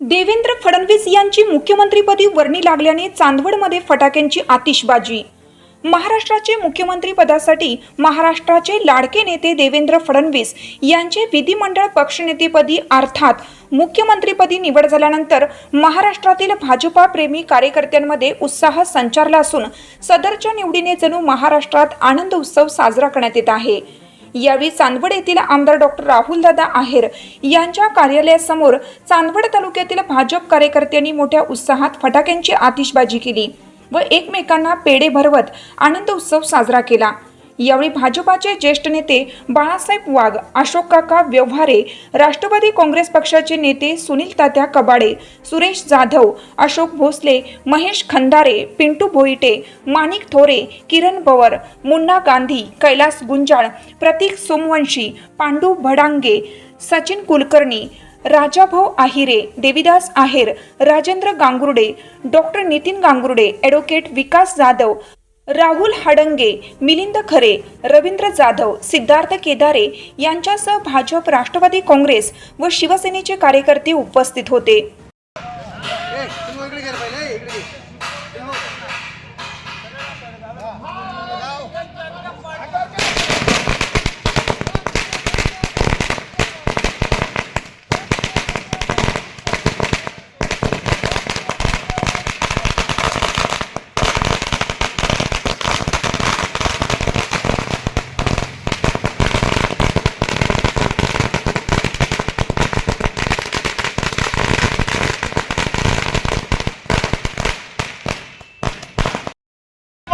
देवेंद्र फडणवीस यांची मुख्यमंत्रीपदी वर्णी लागल्याने चांदवडमध्ये फटाक्यांची आतिषबाजी. महाराष्ट्राचे मुख्यमंत्री पदासाठी महाराष्ट्राचे लाडके नेते देवेंद्र फडणवीस यांचे विधिमंडळ पक्षनेतेपदी अर्थात मुख्यमंत्रीपदी निवड झाल्यानंतर महाराष्ट्रातील भाजपा प्रेमी कार्यकर्त्यांमध्ये उत्साह संचारला असून सदरच्या निवडीने जणू महाराष्ट्रात आनंद उत्सव साजरा करण्यात येत आहे. यावेळी चांदवड येथील आमदार डॉक्टर राहुलदादा आहेर यांच्या कार्यालयासमोर चांदवड तालुक्यातील भाजप कार्यकर्त्यांनी मोठ्या उत्साहात फटाक्यांची आतिषबाजी केली व एकमेकांना पेढे भरवत आनंद उत्सव साजरा केला. यावेळी भाजपाचे ज्येष्ठ नेते बाळासाहेब वाघ अशोक काका व्यवहारे राष्ट्रवादी काँग्रेस पक्षाचे नेते सुनील तात्या कबाडे सुरेश जाधव अशोक भोसले महेश खंदारे पिंटू भोईटे माणिक थोरे किरण पवार मुन्ना गांधी कैलास गुंजाळ प्रतीक सोमवंशी पांडू भडांगे सचिन कुलकर्णी राजाभाऊ आहिरे देविदास आहेर राजेंद्र गांगुर्डे डॉक्टर नितीन गांगुर्डे ॲडव्होकेट विकास जाधव राहुल हाडंगे मिलिंद खरे रवींद्र जाधव सिद्धार्थ केदारे यांच्यासह भाजप राष्ट्रवादी काँग्रेस व शिवसेनेचे कार्यकर्ते उपस्थित होते ए, तुम्ही इकडे घे रे पहिले, ए, इकडे घे. ए, हो. पार्टीचा असं सगळे आणा उभं राहुल दादा तुम्ही आगे बढ़ो भारतीय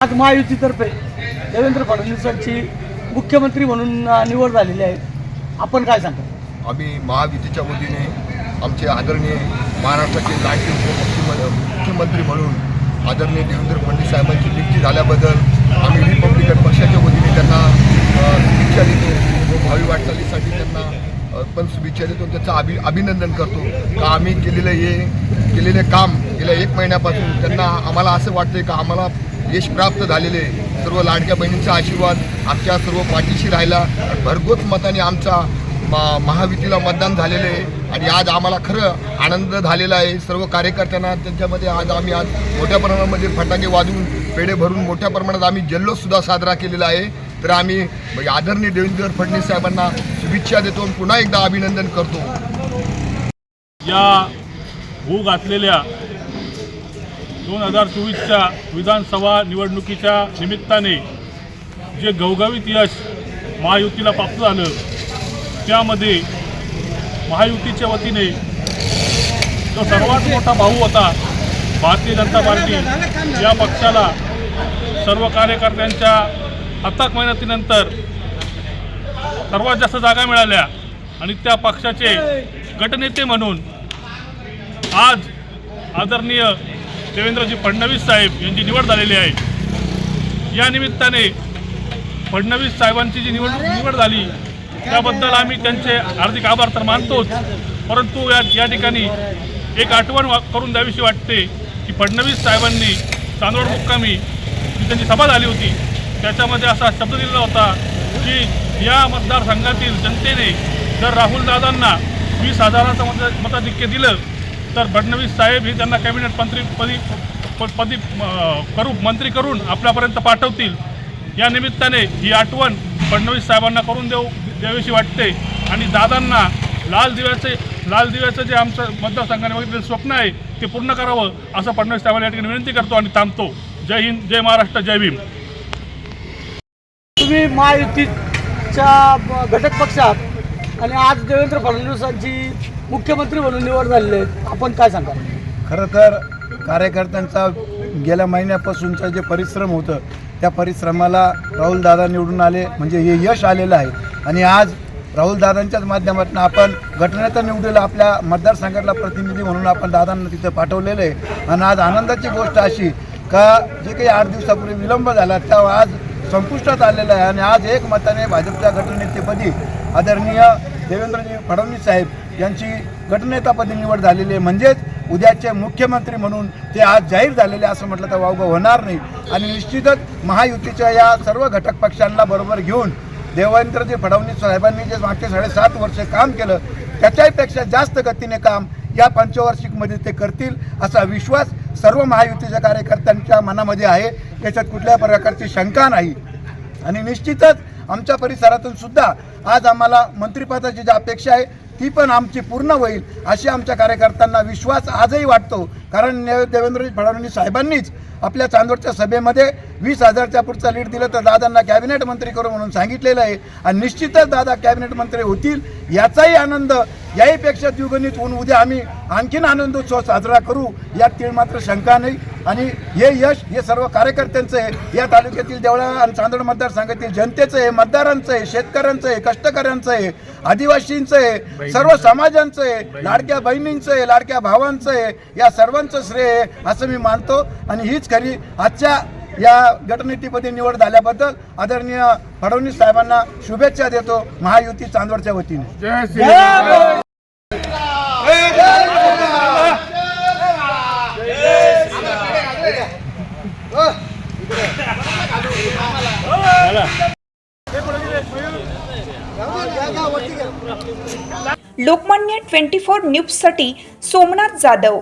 आज महायुतीतर्फे देवेंद्र फडणवीसांची मुख्यमंत्री म्हणून निवड झालेली आहे. आपण काय सांगता? आम्ही महायुतीच्या वतीने आमचे आदरणीय महाराष्ट्राचे लाडके उपमुख्यमं- मुख्यमंत्री म्हणून आदरणीय देवेंद्र फडणवीस साहेबांची नियुक्ती झाल्याबद्दल आम्ही रिपब्लिकन पक्षाच्या वतीने त्यांना शुभेच्छा देतो व भावी वाटचालीसाठी त्यांना पण शुभेच्छा देतो त्याचं अभि अभिनंदन करतो. का आम्ही केलेलं हे केलेले काम गेल्या एक महिन्यापासून त्यांना आम्हाला असं वाटतंय का आम्हाला यश प्राप्त झालेले सर्व लाडक्या बहिणींचा आशीर्वाद आमच्या सर्व पाठीशी राहिला. भरघोस मताने आमचा मा- महायुतीला मतदान झालेलं आहे आणि आज आम्हाला खरं आनंद झालेला आहे. सर्व कार्यकर्त्यांना त्यांच्यामध्ये आज आम्ही आज मोठ्या प्रमाणामध्ये म्हणजे फटाके वाजवून पेढे भरून मोठ्या प्रमाणात आम्ही जल्लोषसुद्धा साजरा केलेला आहे. तर आम्ही म्हणजे आदरणीय देवेंद्र फडणवीस साहेबांना शुभेच्छा देतो पुन्हा एकदा अभिनंदन करतो. या भू घातलेल्या दोन हजार चोवीसच्या विधानसभा निवडणुकीच्या निमित्ताने जे गवगवीत यश महायुतीला प्राप्त झालं त्यामध्ये महायुतीच्या वतीने जो सर्वात मोठा भाऊ होता भारतीय जनता पार्टी या पक्षाला सर्व कार्यकर्त्यांच्या अथक मेहनतीनंतर सर्वात जास्त जागा मिळाल्या आणि त्या पक्षाचे गटनेते म्हणून आज आदरणीय देवेंद्रजी फडणवीस साहेब यांची निवड झालेली आहे. या निमित्ताने फडणवीस साहेबांची जी निवड निवड झाली त्याबद्दल आम्ही त्यांचे हार्दिक आभार तर मानतोच. परंतु या या ठिकाणी एक आठवण वा करून द्यावीशी वाटते की फडणवीस साहेबांनी चांदवड मुक्कामी जी त्यांची सभा झाली होती त्याच्यामध्ये असा शब्द दिलेला होता की या मतदारसंघातील जनतेने जर राहुलदादांना वीस हजाराचं मत मताधिक्य दिलं तर फडणवीस साहेब हे त्यांना कॅबिनेट मंत्री पदी पदी करू मंत्री करून आपल्यापर्यंत पाठवतील. या निमित्ताने ही आठवण फडणवीस साहेबांना करून देऊ. द्यावीशी वाटते. आणि दादांना लाल दिव्याचे लाल दिव्याचं जे आमचं मतदारसंघाने बघितलेलं स्वप्न आहे ते पूर्ण करावं असं फडणवीस साहेबांना या ठिकाणी विनंती करतो आणि थांबतो. जय हिंद जय महाराष्ट्र जय भीम. तुम्ही महायुतीच्या घटक पक्षात आणि आज देवेंद्र फडणवीसांची मुख्यमंत्री म्हणून निवड झालेली आहे. आपण काय सांगा खरं तर कार्यकर्त्यांचा गेल्या महिन्यापासूनचा जे परिश्रम होतं त्या परिश्रमाला राहुल दादा निवडून आले म्हणजे हे यश आलेलं आहे. आणि आज राहुल दादांच्याच माध्यमातून आपण गटनेता निवडलेला आपल्या मतदारसंघातला प्रतिनिधी म्हणून आपण दादांना तिथं पाठवलेलं आहे. आणि आज आनंदाची गोष्ट अशी का जे काही आठ दिवसापूर्वी विलंब झाला त्या आज संपुष्टात आलेला आहे. आणि आज एक मताने भाजपच्या गटनेतेपदी आदरणीय देवेंद्रजी फडणवीस साहेब यांची गटनेतापदी निवड झालेली आहे. म्हणजेच उद्याचे मुख्यमंत्री म्हणून ते आज जाहीर झालेले असं म्हटलं तर वावगं होणार नाही. आणि निश्चितच महायुतीच्या या सर्व घटक पक्षांना बरोबर घेऊन देवेंद्रजी फडणवीस साहेबांनी जे मागचे साडेसात वर्ष काम केलं त्याच्यापेक्षा जास्त गतीने काम या पंचवार्षिकमध्ये ते करतील असा विश्वास सर्व महायुतीच्या कार्यकर्त्यांच्या मनामध्ये आहे. याच्यात कुठल्या प्रकारची शंका नाही. आणि निश्चितच आमच्या परिसरातून सुद्धा आज आम्हाला मंत्रिपदाची जी अपेक्षा आहे ती पण आमची पूर्ण होईल अशी आमच्या कार्यकर्त्यांना विश्वास आजही वाटतो. कारण ने- देवेंद्रजी फडणवीस साहेबांनीच आपल्या चांदोडच्या सभेमध्ये वीस हजारच्या पुढचा लीड दिलं तर दादांना कॅबिनेट मंत्री करू म्हणून सांगितलेलं आहे. आणि निश्चितच दादा कॅबिनेट मंत्री होतील याचाही आनंद याहीपेक्षा द्विगुणित होऊन उद्या आम्ही आणखीन आनंदोत्सव साजरा करू यात तीळ मात्र शंका नाही. आणि हे यश हे सर्व कार्यकर्त्यांचं आहे. या तालुक्यातील देवळा आणि चांदोड मतदारसंघातील जनतेचं आहे मतदारांचं आहे शेतकऱ्यांचं आहे कष्टकऱ्यांचं आहे. आदिवासींचं आहे सर्व समाजांचं आहे लाडक्या बहिणींचं आहे लाडक्या भावांचं आहे या सर्वांचं श्रेय आहे असं मी मानतो. आणि हीच खरी आजच्या या गटनेतीपदी निवड झाल्याबद्दल आदरणीय फडणवीस साहेबांना शुभेच्छा देतो महायुती चांदवडच्या वतीने. लोकमान्य ट्वेंटी फोर न्यूजसाठी सोमनाथ जाधव.